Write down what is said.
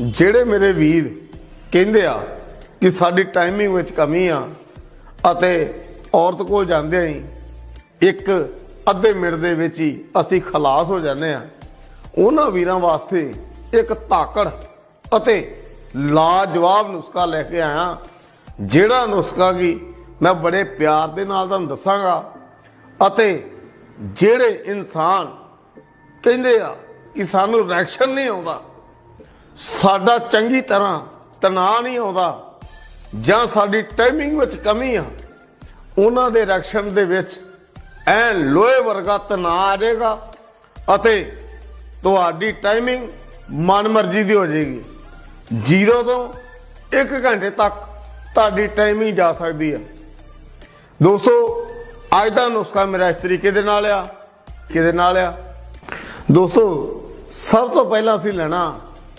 ਜਿਹੜੇ ਮੇਰੇ ਵੀਰ ਕਹਿੰਦੇ ਆ ਕਿ ਸਾਡੀ ਟਾਈਮਿੰਗ ਵਿੱਚ ਕਮੀ ਆ ਅਤੇ ਔਰਤ ਕੋਲ ਜਾਂਦੇ ਹੀ ਇੱਕ ਅੱਧੇ ਮਿੰਟ ਦੇ ਵਿੱਚ ਹੀ ਅਸੀਂ ਖਲਾਸ ਹੋ ਜਾਂਦੇ ਆ। ਉਹਨਾਂ ਵੀਰਾਂ ਵਾਸਤੇ ਇੱਕ ਤਾਕੜ ਅਤੇ ਲਾਜਵਾਬ ਨੁਸਖਾ ਲੈ ਕੇ ਆਇਆ। ਜਿਹੜਾ ਨੁਸਖਾ ਕੀ ਮੈਂ ਬੜੇ ਪਿਆਰ ਦੇ ਨਾਲ ਤੁਹਾਨੂੰ ਦੱਸਾਂਗਾ ਅਤੇ ਜਿਹੜੇ ਇਨਸਾਨ ਕਹਿੰਦੇ ਆ ਕਿ ਸਾਨੂੰ ਰਿਐਕਸ਼ਨ ਨਹੀਂ ਆਉਂਦਾ ਸਾਡਾ ਚੰਗੀ ਤਰ੍ਹਾਂ ਤਣਾਅ ਨਹੀਂ ਆਉਂਦਾ ਜਾਂ ਸਾਡੀ ਟਾਈਮਿੰਗ ਵਿੱਚ ਕਮੀ ਆ, ਉਹਨਾਂ ਦੇ ਰਿਐਕਸ਼ਨ ਦੇ ਵਿੱਚ ਐ ਲੋਹੇ ਵਰਗਾ ਤਣਾਅ ਆ ਜਾਏਗਾ ਅਤੇ ਤੁਹਾਡੀ ਟਾਈਮਿੰਗ ਮਨਮਰਜ਼ੀ ਦੀ ਹੋ ਜਾਏਗੀ। ਜ਼ੀਰੋ ਤੋਂ 1 ਘੰਟੇ ਤੱਕ ਤੁਹਾਡੀ ਟਾਈਮਿੰਗ ਜਾ ਸਕਦੀ ਹੈ ਦੋਸਤੋ, ਅੱਜ ਦਾ ਨੁਸਖਾ ਮੇਰਾ ਇਸ ਤਰੀਕੇ ਦੇ ਨਾਲ ਆ, ਕਿਹਦੇ ਨਾਲ ਆ? ਦੋਸਤੋ, ਸਭ ਤੋਂ ਪਹਿਲਾਂ ਅਸੀਂ ਲੈਣਾ